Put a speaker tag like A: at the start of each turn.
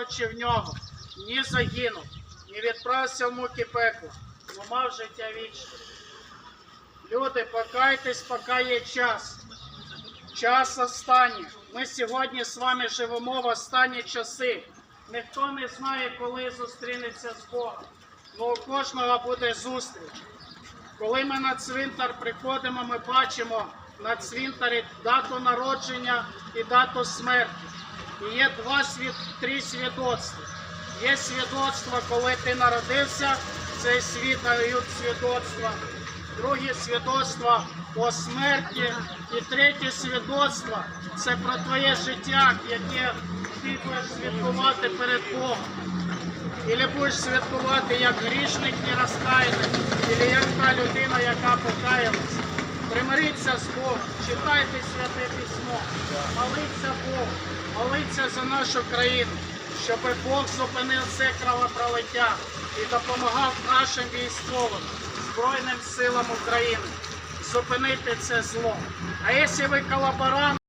A: віруючи в нього, ні загинув, ні відправився в муки пекла, бо мав життя вічне. Люди, покайтесь, поки є час. Час останній. Ми сьогодні з вами живемо в останні часи. Ніхто не знає, коли зустрінеться з Богом. Ну у кожного буде зустріч. Коли ми на цвинтар приходимо, ми бачимо на цвинтарі дату народження і дату смерті. І є два три свідоцтва. Є свідоцтво, коли ти народився, цей світ дають свідоцтво. Друге свідоцтво по смерті. І третє свідоцтво це про твоє життя, яке ти будеш святкувати перед Богом. Или будеш святкувати як грішник не розкаяний, або як та людина, яка. Примиріться з Богом, читайте святе письмо, моліться Богу, моліться за нашу країну, щоб Бог зупинив це кровопролиття і допомагав нашим військовим, Збройним силам України зупинити це зло. А якщо ви колаборант,